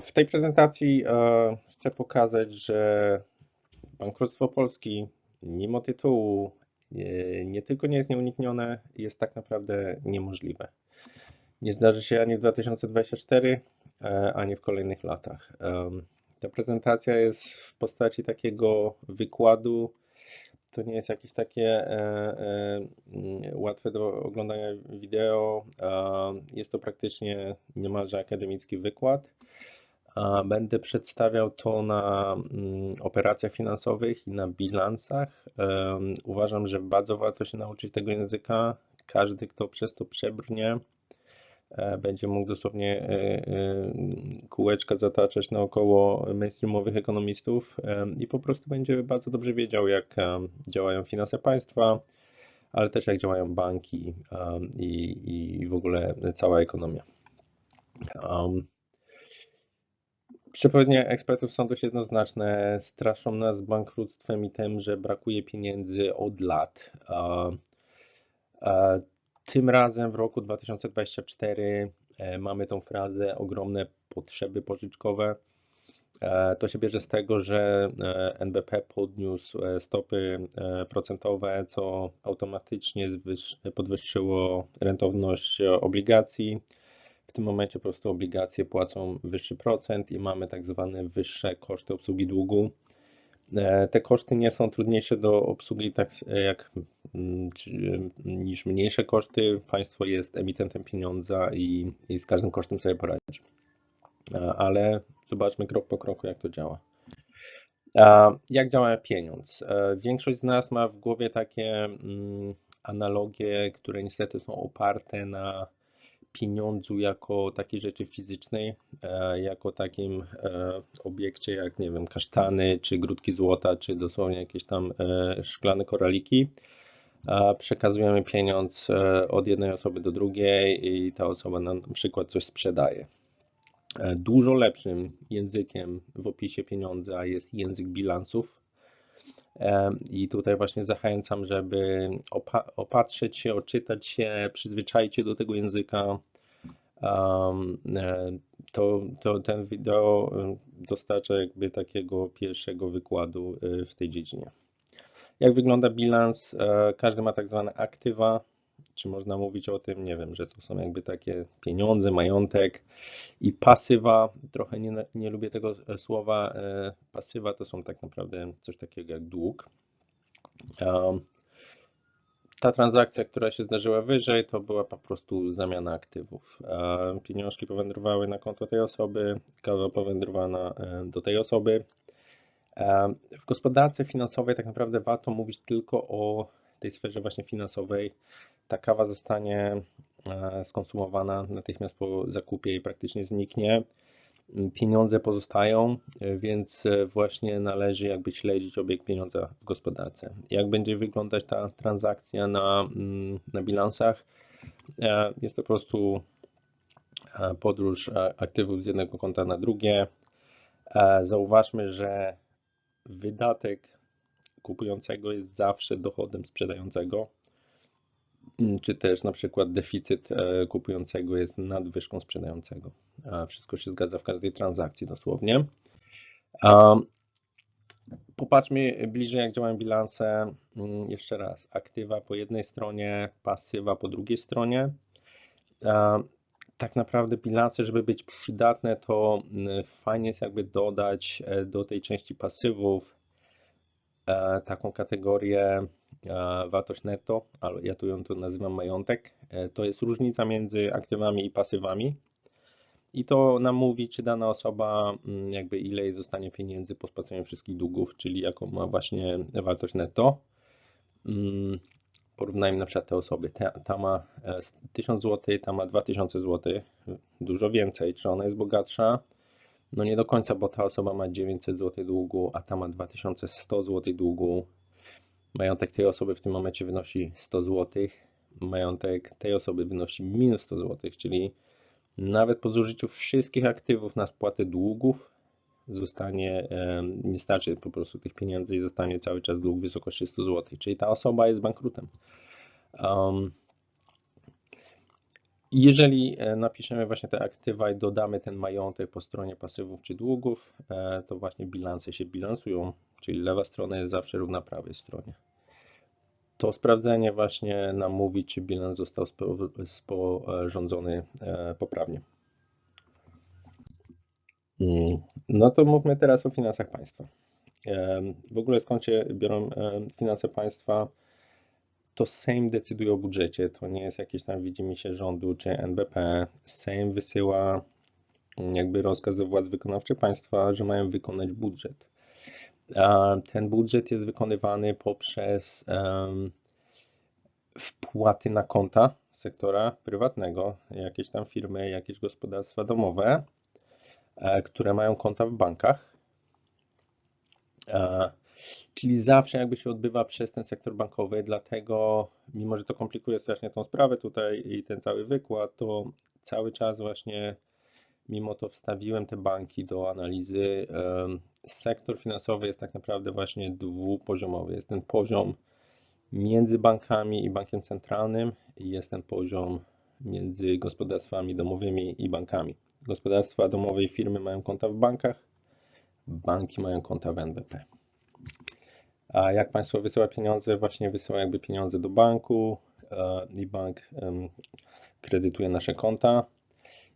W tej prezentacji e, chcę pokazać, że bankructwo Polski, mimo tytułu, nie, nie tylko nie jest nieuniknione, jest tak naprawdę niemożliwe. Nie zdarzy się ani w 2024, e, ani w kolejnych latach. Em, Ta prezentacja jest w postaci takiego wykładu. To nie jest jakieś takie e, e, mm, łatwe do oglądania wideo. E, Jest to praktycznie niemalże akademicki wykład. Będę przedstawiał to na mm, operacjach finansowych i na bilansach. Uważam, że bardzo warto się nauczyć tego języka. Każdy, kto przez to przebrnie, e, będzie mógł dosłownie e, e, kółeczka zataczać naokoło mainstreamowych ekonomistów i po prostu będzie bardzo dobrze wiedział, jak działają finanse państwa, ale też jak działają banki i, i w ogóle cała ekonomia. Em, Przepowiednie ekspertów są dość jednoznaczne. Straszą nas bankructwem i tym, że brakuje pieniędzy od lat. Tym razem w roku 2024 e, mamy tą frazę ogromne potrzeby pożyczkowe. E, To się bierze z tego, że e, NBP podniósł stopy procentowe, co automatycznie podwyższyło rentowność obligacji. W tym momencie po prostu obligacje płacą wyższy procent i mamy tak zwane wyższe koszty obsługi długu. E, Te koszty nie są trudniejsze do obsługi tak jak mm, czy- niż mniejsze koszty. Państwo jest emitentem pieniądza i, i z każdym kosztem sobie poradzi. E, Ale zobaczmy krok po kroku, jak to działa. Jak działa pieniądz? E, Większość z nas ma w głowie takie mm, analogie, które niestety są oparte na pieniądzu jako takiej rzeczy fizycznej, e, jako takim e, obiekcie jak, nie wiem, kasztany, czy grudki złota, czy dosłownie jakieś tam e, szklane koraliki. Przekazujemy pieniądz od jednej osoby do drugiej i ta osoba nam na przykład coś sprzedaje. Dużo lepszym językiem w opisie pieniądza jest język bilansów. I tutaj właśnie zachęcam, żeby opa- opatrzeć się, oczytać się, przyzwyczaić się do tego języka. E, to, to ten wideo dostarcza jakby takiego pierwszego wykładu e, w tej dziedzinie. Jak wygląda bilans? E, Każdy ma tak zwane aktywa. Czy można mówić o tym? Nie wiem, że to są jakby takie pieniądze, majątek i pasywa. Trochę nie, nie lubię tego e, słowa. E, Pasywa to są tak naprawdę coś takiego jak dług. Ta transakcja, która się zdarzyła wyżej, to była po prostu zamiana aktywów. Pieniążki powędrowały na konto tej osoby, kawa powędrowana e, do tej osoby. W gospodarce finansowej tak naprawdę warto mówić tylko o tej sferze właśnie finansowej. Ta kawa zostanie e, skonsumowana natychmiast po zakupie i praktycznie zniknie. Pieniądze pozostają, e, więc e, właśnie należy jakby śledzić obieg pieniądza w gospodarce. Jak będzie wyglądać ta transakcja na, mm, na bilansach? Jest to po prostu podróż aktywów z jednego konta na drugie. Zauważmy, że wydatek kupującego jest zawsze dochodem sprzedającego, czy też na przykład deficyt e, kupującego jest nadwyżką sprzedającego. Wszystko się zgadza w każdej transakcji dosłownie. Popatrzmy bliżej, jak działają bilanse. Mm, Jeszcze raz, aktywa po jednej stronie, pasywa po drugiej stronie. Tak naprawdę bilanse, żeby być przydatne, to mm, fajnie jest jakby dodać e, do tej części pasywów taką kategorię e, wartość netto, ale ja tu ją tu nazywam majątek. E, To jest różnica między aktywami i pasywami. I to nam mówi, czy dana osoba, mm, jakby ile jej zostanie pieniędzy po spłaceniu wszystkich długów, czyli jaką ma właśnie wartość netto. Mm, Porównajmy na przykład te osoby. Ta, ta ma e, 1000 zł, ta ma 2000 zł, dużo więcej. Czy ona jest bogatsza? No nie do końca, bo ta osoba ma 900 zł długu, a ta ma 2100 zł długu. Majątek tej osoby w tym momencie wynosi 100 zł. Majątek tej osoby wynosi minus 100 zł, czyli nawet po zużyciu wszystkich aktywów na spłatę długów zostanie, nie starczy po prostu tych pieniędzy i zostanie cały czas dług w wysokości 100 zł, czyli ta osoba jest bankrutem. Um, Jeżeli e, napiszemy właśnie te aktywa i dodamy ten majątek po stronie pasywów czy długów, e, to właśnie bilanse się bilansują, czyli lewa strona jest zawsze równa prawej stronie. To sprawdzenie właśnie nam mówi, czy bilans został sporządzony e, poprawnie. Mm, no to mówmy teraz o finansach państwa. W ogóle skąd się biorą finanse państwa? To Sejm decyduje o budżecie. To nie jest jakieś tam widzimy się rządu czy NBP. Sejm wysyła jakby rozkaz do władz wykonawczych państwa, że mają wykonać budżet. Ten budżet jest wykonywany poprzez wpłaty na konta sektora prywatnego, jakieś tam firmy, jakieś gospodarstwa domowe, e, które mają konta w bankach. Czyli zawsze jakby się odbywa przez ten sektor bankowy, dlatego mimo, że to komplikuje strasznie tą sprawę tutaj i ten cały wykład, to cały czas właśnie mimo to wstawiłem te banki do analizy. Sektor finansowy jest tak naprawdę właśnie dwupoziomowy. Jest ten poziom między bankami i bankiem centralnym i jest ten poziom między gospodarstwami domowymi i bankami. Gospodarstwa domowe i firmy mają konta w bankach, banki mają konta w NBP. A jak państwo wysyła pieniądze, właśnie wysyła jakby pieniądze do banku e, i bank kredytuje nasze konta.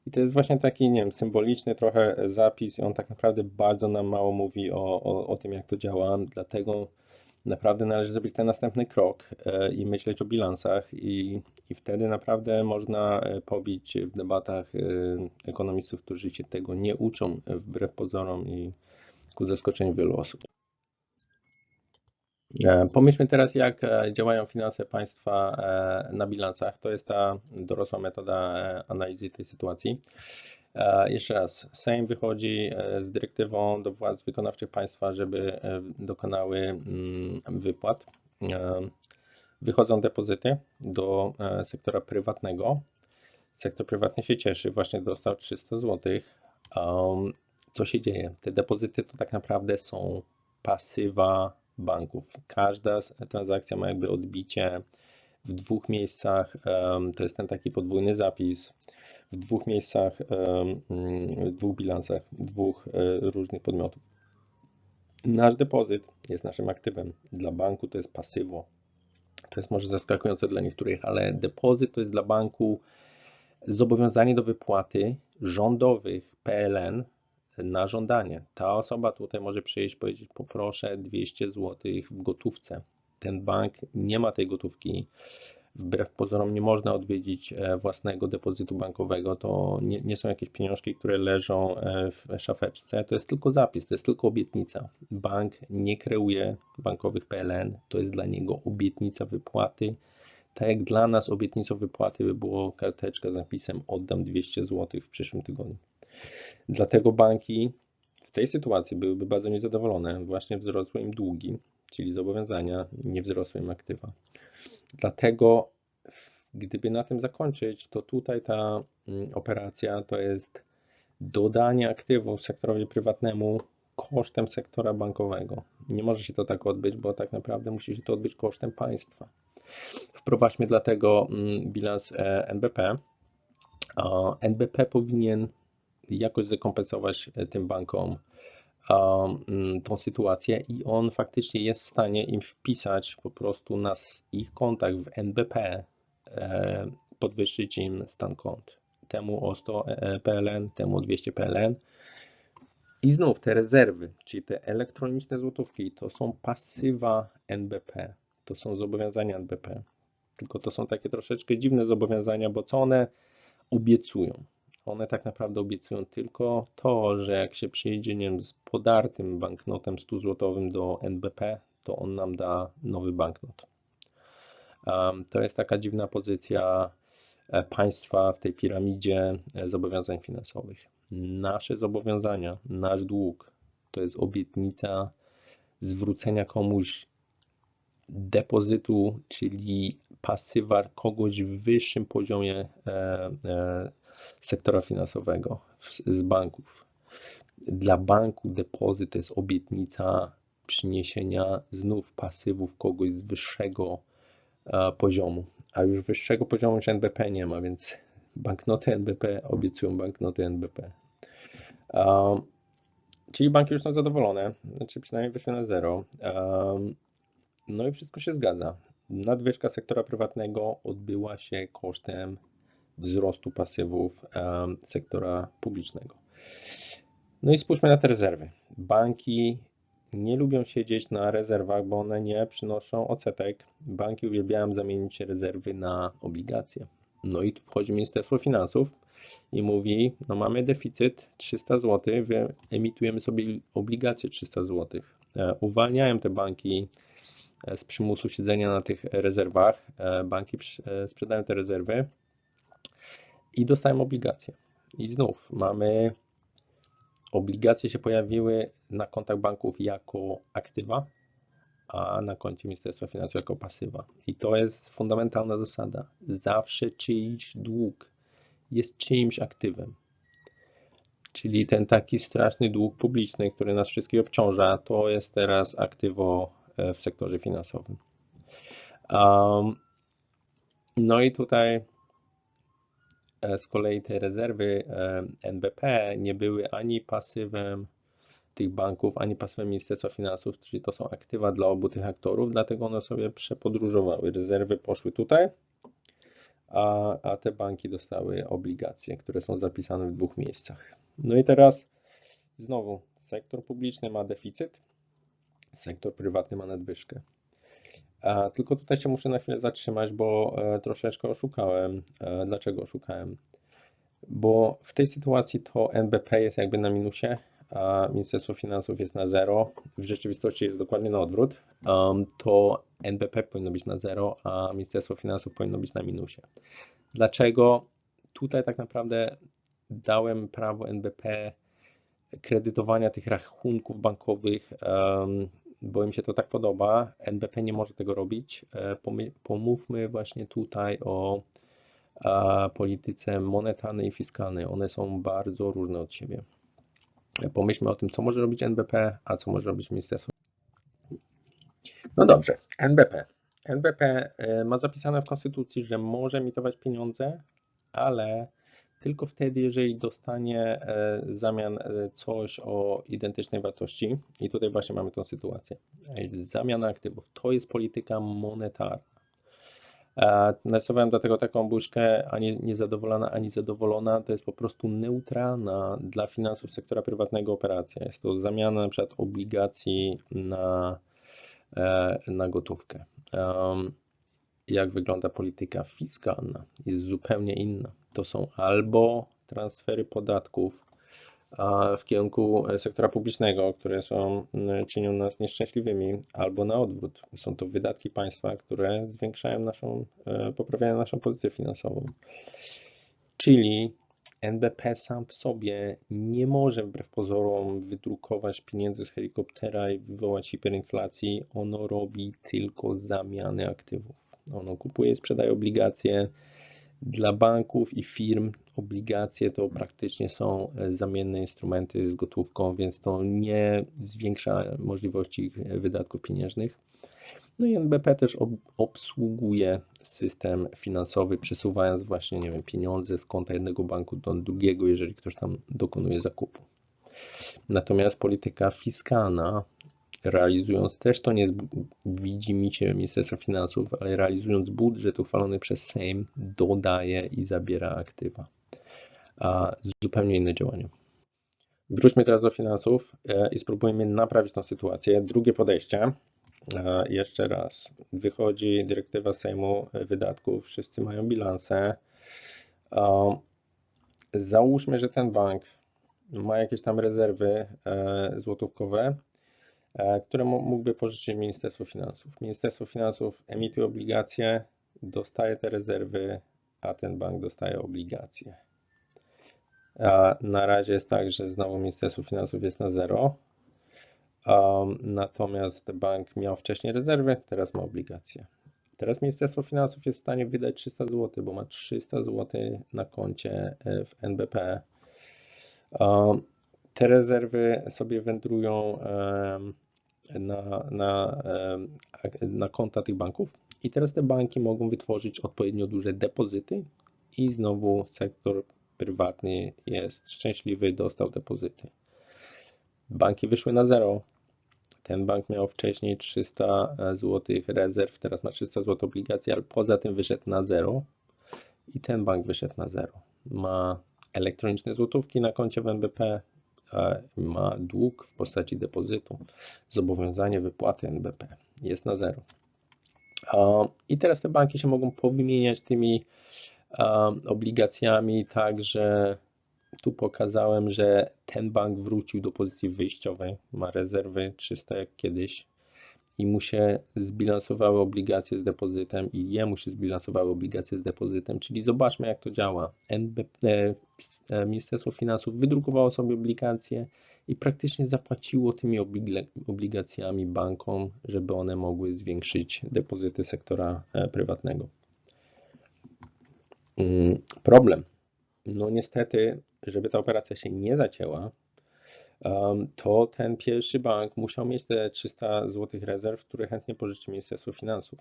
I to jest właśnie taki, nie wiem, symboliczny trochę zapis i on tak naprawdę bardzo nam mało mówi o, o, o tym, jak to działa. Dlatego naprawdę należy zrobić ten następny krok e, i myśleć o bilansach i, i wtedy naprawdę można e, pobić w debatach ekonomistów, którzy się tego nie uczą wbrew pozorom i ku zaskoczeniu wielu osób. E, pomyślmy teraz, jak e, działają finanse państwa e, na bilansach. To jest ta dorosła metoda analizy tej sytuacji. Jeszcze raz, Sejm wychodzi z dyrektywą do władz wykonawczych państwa, żeby dokonały mm, wypłat. Wychodzą depozyty do sektora prywatnego. Sektor prywatny się cieszy, właśnie dostał 300 zł. Co się dzieje? Te depozyty to tak naprawdę są pasywa banków. Każda transakcja ma jakby odbicie w dwóch miejscach. To jest ten taki podwójny zapis. W dwóch miejscach, w dwóch bilansach, dwóch e, różnych podmiotów. Nasz depozyt jest naszym aktywem. Dla banku to jest pasywo. To jest może zaskakujące dla niektórych, ale depozyt to jest dla banku zobowiązanie do wypłaty rządowych PLN na żądanie. Ta osoba tutaj może przyjść i powiedzieć: Poproszę 200 zł w gotówce. Ten bank nie ma tej gotówki. Wbrew pozorom nie można odwiedzić e, własnego depozytu bankowego. To nie, nie, są jakieś pieniążki, które leżą e, w szafeczce. To jest tylko zapis, to jest tylko obietnica. Bank nie kreuje bankowych PLN. To jest dla niego obietnica wypłaty. Tak jak dla nas obietnicą wypłaty by było karteczka z napisem oddam 200 zł w przyszłym tygodniu. Dlatego banki w tej sytuacji byłyby bardzo niezadowolone. Właśnie wzrosły im długi, czyli zobowiązania, nie wzrosły im aktywa. Dlatego, gdyby na tym zakończyć, to tutaj ta mm, operacja to jest dodanie aktywów sektorowi prywatnemu kosztem sektora bankowego. Nie może się to tak odbyć, bo tak naprawdę musi się to odbyć kosztem państwa. Wprowadźmy dlatego mm, bilans e, NBP. NBP powinien jakoś zrekompensować e, tym bankom mm, tą sytuację i on faktycznie jest w stanie im wpisać po prostu na ich kontach w NBP, e, podwyższyć im stan kont. Temu o 100 e, PLN, temu o 200 PLN. I znów te rezerwy, czyli te elektroniczne złotówki, to są pasywa NBP, to są zobowiązania NBP. Tylko to są takie troszeczkę dziwne zobowiązania, bo co one obiecują? One tak naprawdę obiecują tylko to, że jak się przyjdzie nie wiem, z podartym banknotem 100-złotowym do NBP, to on nam da nowy banknot. To jest taka dziwna pozycja e, państwa w tej piramidzie e, zobowiązań finansowych. Nasze zobowiązania, nasz dług to jest obietnica zwrócenia komuś depozytu, czyli pasywa kogoś w wyższym poziomie e, sektora finansowego, z banków. Dla banku depozyt to jest obietnica przyniesienia znów pasywów kogoś z wyższego poziomu, a już wyższego poziomu NBP nie ma, więc banknoty NBP obiecują banknoty NBP. Um, czyli banki już są zadowolone, znaczy przynajmniej wyszły na zero. Um, no i wszystko się zgadza. Nadwyżka sektora prywatnego odbyła się kosztem wzrostu pasywów um, sektora publicznego. No i spójrzmy na te rezerwy. Banki nie lubią siedzieć na rezerwach, bo one nie przynoszą odsetek. Banki uwielbiają zamienić rezerwy na obligacje. No i tu wchodzi Ministerstwo Finansów i mówi, no mamy deficyt 300 zł, emitujemy sobie obligacje 300 zł. E, uwalniają te banki e, z przymusu siedzenia na tych rezerwach. E, banki sprzedają te rezerwy i dostają obligacje. I znów mamy obligacje się pojawiły na kontach banków jako aktywa, a na koncie Ministerstwa Finansów jako pasywa. I to jest fundamentalna zasada. Zawsze czyjś dług jest czyimś aktywem. Czyli ten taki straszny dług publiczny, który nas wszystkich obciąża, to jest teraz aktywo e, w sektorze finansowym. Um, no i tutaj z kolei te rezerwy e, NBP nie były ani pasywem tych banków, ani pasywem Ministerstwa Finansów, czyli to są aktywa dla obu tych aktorów, dlatego one sobie przepodróżowały. Rezerwy poszły tutaj, a, a te banki dostały obligacje, które są zapisane w dwóch miejscach. No i teraz znowu sektor publiczny ma deficyt, sektor prywatny ma nadwyżkę. Tylko tutaj się muszę na chwilę zatrzymać, bo e, troszeczkę oszukałem. E, dlaczego oszukałem? Bo w tej sytuacji to NBP jest jakby na minusie, a Ministerstwo Finansów jest na zero. W rzeczywistości jest dokładnie na odwrót. To NBP powinno być na zero, a Ministerstwo Finansów powinno być na minusie. Dlaczego? Tutaj tak naprawdę dałem prawo NBP kredytowania tych rachunków bankowych bo im się to tak podoba. NBP nie może tego robić. E, pomówmy właśnie tutaj o polityce monetarnej i fiskalnej. One są bardzo różne od siebie. Pomyślmy o tym, co może robić NBP, a co może robić Ministerstwo. No dobrze, NBP. NBP e, ma zapisane w Konstytucji, że może emitować pieniądze, ale tylko wtedy, jeżeli dostanie e, zamian e, coś o identycznej wartości. I tutaj właśnie mamy tę sytuację. Zamiana aktywów to jest polityka monetarna. Narysowałem dlatego taką buźkę, ani niezadowolona, ani zadowolona. To jest po prostu neutralna dla finansów sektora prywatnego operacja. Jest to zamiana na przykład obligacji na, e, na gotówkę. Jak wygląda polityka fiskalna? Jest zupełnie inna to są albo transfery podatków w kierunku sektora publicznego, które są, czynią nas nieszczęśliwymi, albo na odwrót. Są to wydatki państwa, które zwiększają naszą, e, poprawiają naszą pozycję finansową. Czyli NBP sam w sobie nie może wbrew pozorom wydrukować pieniędzy z helikoptera i wywołać hiperinflacji. Ono robi tylko zamiany aktywów. Ono kupuje i sprzedaje obligacje, dla banków i firm obligacje to praktycznie są e, zamienne instrumenty z gotówką, więc to nie zwiększa możliwości ich wydatków pieniężnych. No i NBP też obsługuje system finansowy, przesuwając właśnie nie wiem, pieniądze z konta jednego banku do drugiego, jeżeli ktoś tam dokonuje zakupu. Natomiast polityka fiskalna realizując też to nie jest widzimisię Ministerstwa Finansów, ale realizując budżet uchwalony przez Sejm, dodaje i zabiera aktywa. A zupełnie inne działania. Wróćmy teraz do finansów e, i spróbujmy naprawić tę sytuację. Drugie podejście. E, jeszcze raz. Wychodzi dyrektywa Sejmu wydatków, wszyscy mają bilanse. Załóżmy, że ten bank ma jakieś tam rezerwy e, złotówkowe które mógłby pożyczyć Ministerstwo Finansów. Ministerstwo Finansów emituje obligacje, dostaje te rezerwy, a ten bank dostaje obligacje. A na razie jest tak, że znowu Ministerstwo Finansów jest na zero, um, natomiast bank miał wcześniej rezerwy, teraz ma obligacje. Teraz Ministerstwo Finansów jest w stanie wydać 300 zł, bo ma 300 zł na koncie e, w NBP. Um, te rezerwy sobie wędrują na, na, na konta tych banków i teraz te banki mogą wytworzyć odpowiednio duże depozyty i znowu sektor prywatny jest szczęśliwy, dostał depozyty. Banki wyszły na zero. Ten bank miał wcześniej 300 zł rezerw, teraz ma 300 zł obligacji, ale poza tym wyszedł na zero. I ten bank wyszedł na zero. Ma elektroniczne złotówki na koncie w NBP, e, ma dług w postaci depozytu, zobowiązanie wypłaty NBP jest na zero. I teraz te banki się mogą powymieniać tymi obligacjami, tak że tu pokazałem, że ten bank wrócił do pozycji wyjściowej, ma rezerwy 300 jak kiedyś i mu się zbilansowały obligacje z depozytem i jemu się zbilansowały obligacje z depozytem, czyli zobaczmy jak to działa. NBP, e, Ministerstwo Finansów wydrukowało sobie obligacje i praktycznie zapłaciło tymi obligacjami bankom, żeby one mogły zwiększyć depozyty sektora e, prywatnego. Mm, problem. No niestety, żeby ta operacja się nie zacięła, to ten pierwszy bank musiał mieć te 300 zł rezerw, które chętnie pożyczy Ministerstwo Finansów.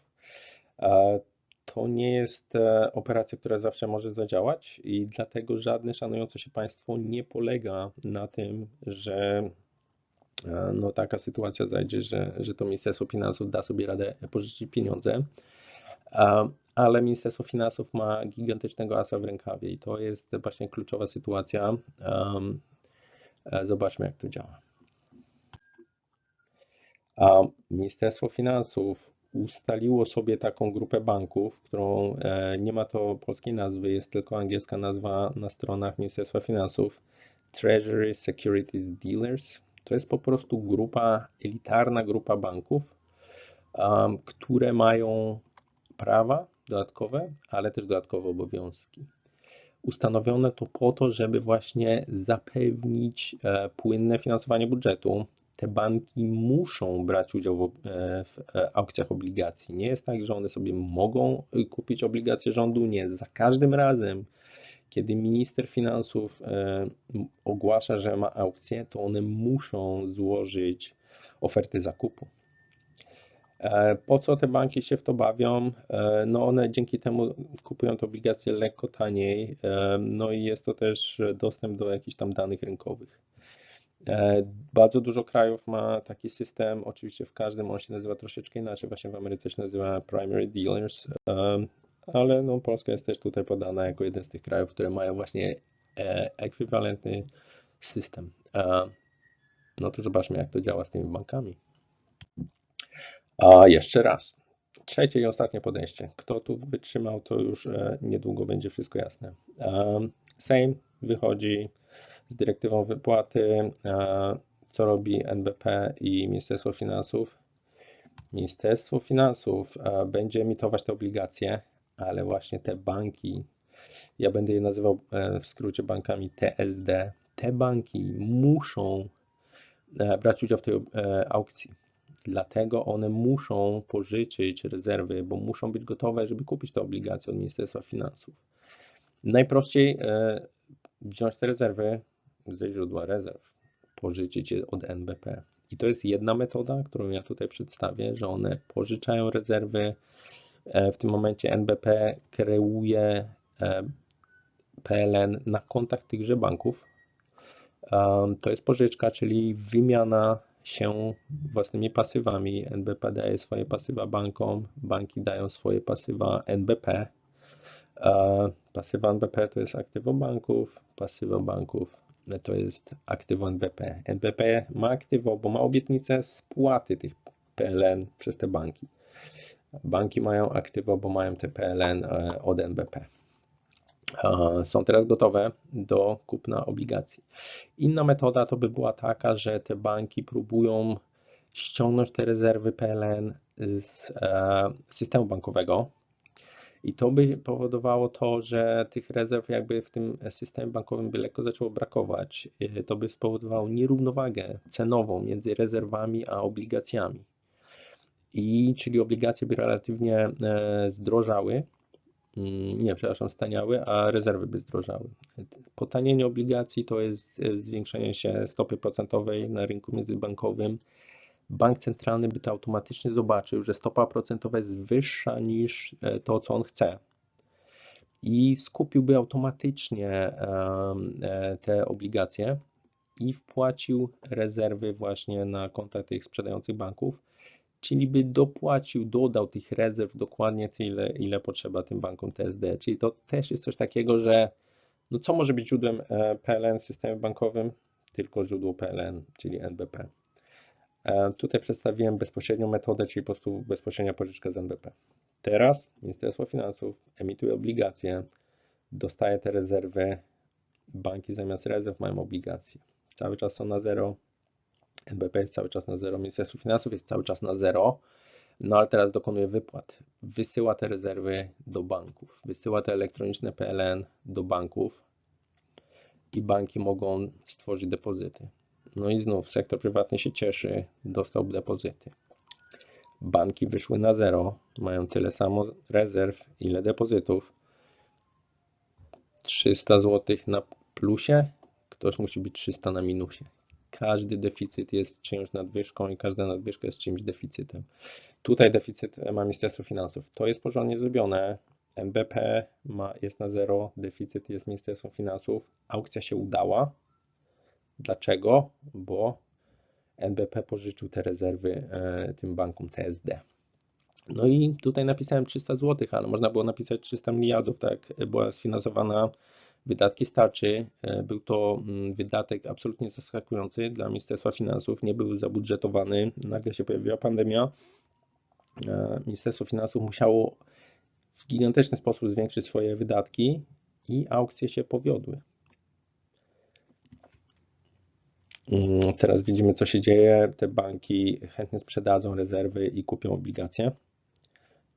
To nie jest e, operacja, która zawsze może zadziałać i dlatego żadne szanujące się państwo nie polega na tym, że e, no, taka sytuacja zajdzie, że, że to Ministerstwo Finansów da sobie radę pożyczyć pieniądze. Ale Ministerstwo Finansów ma gigantycznego asa w rękawie i to jest właśnie kluczowa sytuacja. E, zobaczmy, jak to działa. A Ministerstwo Finansów ustaliło sobie taką grupę banków, którą e, nie ma to polskiej nazwy, jest tylko angielska nazwa na stronach Ministerstwa Finansów. Treasury Securities Dealers. To jest po prostu grupa, elitarna grupa banków, które mają prawa dodatkowe, ale też dodatkowe obowiązki. Ustanowiono to po to, żeby właśnie zapewnić e, płynne finansowanie budżetu. Te banki muszą brać udział w, e, w e, aukcjach obligacji. Nie jest tak, że one sobie mogą kupić obligacje rządu. Nie. Za każdym razem, kiedy minister finansów ogłasza, że ma aukcję, to one muszą złożyć oferty zakupu. E, po co te banki się w to bawią? E, no one dzięki temu kupują te obligacje lekko taniej, e, no i jest to też dostęp do jakichś tam danych rynkowych. Bardzo dużo krajów ma taki system, oczywiście w każdym on się nazywa troszeczkę inaczej, właśnie w Ameryce się nazywa primary dealers, ale no Polska jest też tutaj podana jako jeden z tych krajów, które mają właśnie ekwiwalentny system. No to zobaczmy jak to działa z tymi bankami. A jeszcze raz. Trzecie i ostatnie podejście. Kto tu wytrzymał, to już e, niedługo będzie wszystko jasne. Sejm wychodzi z dyrektywą wypłaty. E, co robi NBP i Ministerstwo Finansów? Ministerstwo Finansów e, będzie emitować te obligacje, ale właśnie te banki, ja będę je nazywał w skrócie bankami TSD, te banki muszą brać udział w tej aukcji Dlatego one muszą pożyczyć rezerwy, bo muszą być gotowe, żeby kupić te obligacje od Ministerstwa Finansów. Najprościej e, wziąć te rezerwy ze źródła rezerw, pożyczyć je od NBP. I to jest jedna metoda, którą ja tutaj przedstawię, że one pożyczają rezerwy. E, w tym momencie NBP kreuje e, PLN na kontach tychże banków. To jest pożyczka, czyli wymiana się własnymi pasywami. NBP daje swoje pasywa bankom, banki dają swoje pasywa NBP. Pasywa NBP to jest aktywo banków, pasywa banków to jest aktywo NBP. NBP ma aktywo, bo ma obietnicę spłaty tych PLN przez te banki. Banki mają aktywo, bo mają te PLN e, od NBP są teraz gotowe do kupna obligacji. Inna metoda to by była taka, że te banki próbują ściągnąć te rezerwy PLN z e, systemu bankowego. I to by powodowało to, że tych rezerw jakby w tym systemie bankowym by lekko zaczęło brakować. E, to by spowodowało nierównowagę cenową między rezerwami a obligacjami. I czyli obligacje by relatywnie e, zdrożały, nie, przepraszam, staniały, a rezerwy by zdrożały. Potanienie obligacji to jest zwiększenie się stopy procentowej na rynku międzybankowym. Bank centralny by to automatycznie zobaczył, że stopa procentowa jest wyższa niż e, to, co on chce. i skupiłby automatycznie e, te obligacje i wpłacił rezerwy właśnie na konta tych sprzedających banków, czyli by dopłacił, dodał tych rezerw dokładnie tyle, ile potrzeba tym bankom TSD. Czyli to też jest coś takiego, że no co może być źródłem e, PLN w systemie bankowym? Tylko źródło PLN, czyli NBP. E, tutaj przedstawiłem bezpośrednią metodę, czyli po prostu bezpośrednia pożyczka z NBP. Teraz Ministerstwo Finansów emituje obligacje, dostaje te rezerwy, banki zamiast rezerw mają obligacje. Cały czas są na zero, NBP jest cały czas na zero, Ministerstwo Finansów jest cały czas na zero, no ale teraz dokonuje wypłat. Wysyła te rezerwy do banków, wysyła te elektroniczne PLN do banków i banki mogą stworzyć depozyty. No i znów sektor prywatny się cieszy, dostał depozyty. Banki wyszły na zero, mają tyle samo rezerw, ile depozytów. 300 zł na plusie, ktoś musi być 300 na minusie. Każdy deficyt jest czymś nadwyżką i każda nadwyżka jest czymś deficytem. Tutaj deficyt ma Ministerstwo Finansów. To jest porządnie zrobione. MBP ma, jest na zero, deficyt jest Ministerstwem Finansów. Aukcja się udała. Dlaczego? Bo NBP pożyczył te rezerwy e, tym bankom TSD. No i tutaj napisałem 300 zł, ale można było napisać 300 miliardów, tak? Była sfinansowana wydatki starczy. E, był to mm, wydatek absolutnie zaskakujący dla Ministerstwa Finansów, nie był zabudżetowany. Nagle się pojawiła pandemia. E, Ministerstwo Finansów musiało w gigantyczny sposób zwiększyć swoje wydatki i aukcje się powiodły. Mm, teraz widzimy, co się dzieje. Te banki chętnie sprzedadzą rezerwy i kupią obligacje.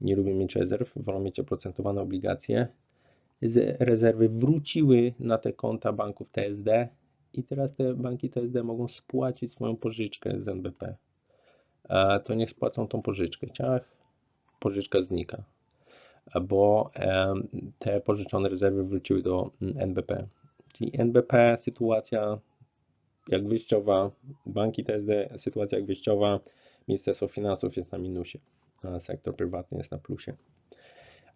Nie lubią mieć rezerw, wolą mieć oprocentowane obligacje. Rezerwy wróciły na te konta banków TSD i teraz te banki TSD mogą spłacić swoją pożyczkę z NBP. To niech spłacą tą pożyczkę. Ciach, pożyczka znika, bo te pożyczone rezerwy wróciły do NBP. Czyli NBP sytuacja jak wyjściowa, banki TSD, sytuacja jak wyjściowa, Ministerstwo Finansów jest na minusie, a sektor prywatny jest na plusie.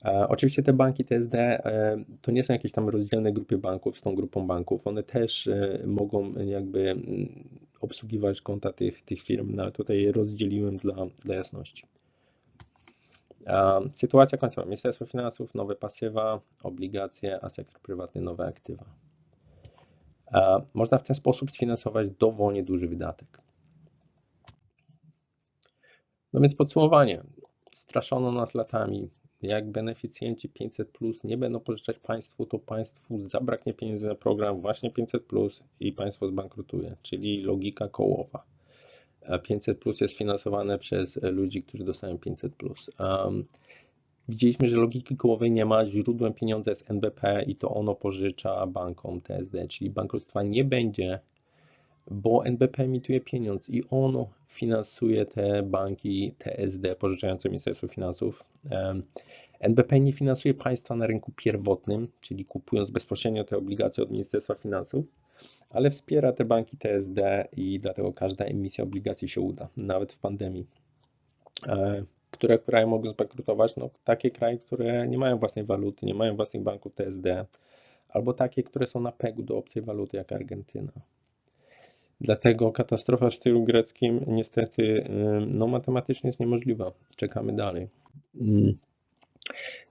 Oczywiście te banki TSD e, to nie są jakieś tam rozdzielne grupy banków z tą grupą banków. One też e, mogą jakby mm, obsługiwać konta tych, tych firm, no ale tutaj je rozdzieliłem dla, dla jasności. Sytuacja końcowa. Ministerstwo Finansów, nowe pasywa, obligacje, a sektor prywatny nowe aktywa. Można w ten sposób sfinansować dowolnie duży wydatek. No więc podsumowanie. Straszono nas latami. Jak beneficjenci 500 plus nie będą pożyczać państwu, to państwu zabraknie pieniędzy na program właśnie 500 plus i państwo zbankrutuje, czyli logika kołowa. 500 plus jest finansowane przez ludzi, którzy dostają 500 plus. Um, Widzieliśmy, że logiki kołowej nie ma, źródłem pieniądza jest NBP i to ono pożycza bankom TSD, czyli bankructwa nie będzie, bo NBP emituje pieniądz i ono finansuje te banki TSD pożyczające Ministerstwu Finansów. NBP nie finansuje państwa na rynku pierwotnym, czyli kupując bezpośrednio te obligacje od Ministerstwa Finansów, ale wspiera te banki TSD i dlatego każda emisja obligacji się uda, nawet w pandemii. E, które kraje mogą zbankrutować? No, takie kraje, które nie mają własnej waluty, nie mają własnych banków TSD, albo takie, które są na pegu do obcej waluty, jak Argentyna. Dlatego katastrofa w stylu greckim niestety no, matematycznie jest niemożliwa. Czekamy dalej. Mm.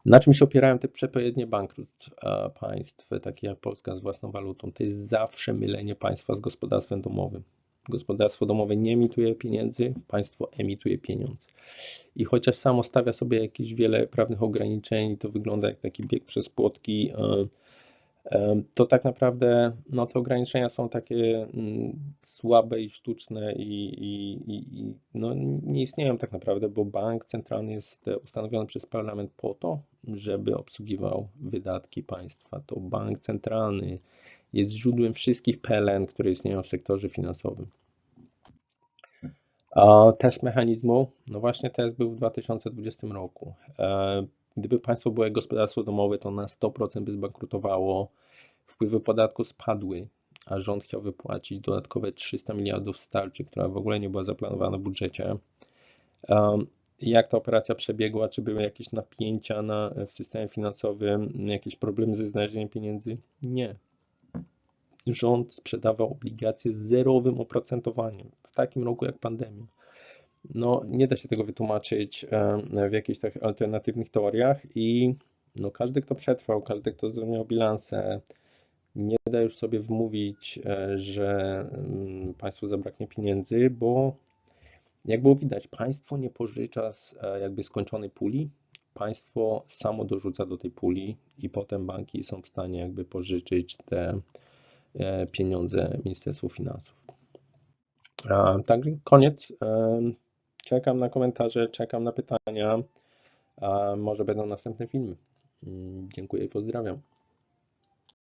Na czym się opierają te przepowiednie bankructw państw, takie jak Polska z własną walutą? To jest zawsze mylenie państwa z gospodarstwem domowym. Gospodarstwo domowe nie emituje pieniędzy, państwo emituje pieniądz. I chociaż samo stawia sobie jakieś wiele prawnych ograniczeń, to wygląda jak taki bieg przez płotki, e, to tak naprawdę no, te ograniczenia są takie mm, słabe i sztuczne i, i, i no, nie istnieją tak naprawdę, bo bank centralny jest ustanowiony przez parlament po to, żeby obsługiwał wydatki państwa. To bank centralny jest źródłem wszystkich PLN, które istnieją w sektorze finansowym. Test mechanizmu, no właśnie test był w 2020 roku. Gdyby państwo było jak gospodarstwo domowe, to na 100% by zbankrutowało, wpływy podatku spadły, a rząd chciał wypłacić dodatkowe 300 miliardów starczy, która w ogóle nie była zaplanowana w budżecie. Jak ta operacja przebiegła? Czy były jakieś napięcia na, w systemie finansowym, jakieś problemy ze znalezieniem pieniędzy? Nie. Rząd sprzedawał obligacje z zerowym oprocentowaniem w takim roku jak pandemia. No, nie da się tego wytłumaczyć e, w jakichś tak alternatywnych teoriach i no, każdy, kto przetrwał, każdy, kto zrozumiał bilansę, nie da już sobie wmówić, e, że mm, państwu zabraknie pieniędzy, bo jak było widać, państwo nie pożycza z e, jakby skończonej puli, państwo samo dorzuca do tej puli i potem banki są w stanie jakby pożyczyć te pieniądze Ministerstwu Finansów. Także koniec. Czekam na komentarze, czekam na pytania. A Może będą następne filmy. Mm, Dziękuję i pozdrawiam.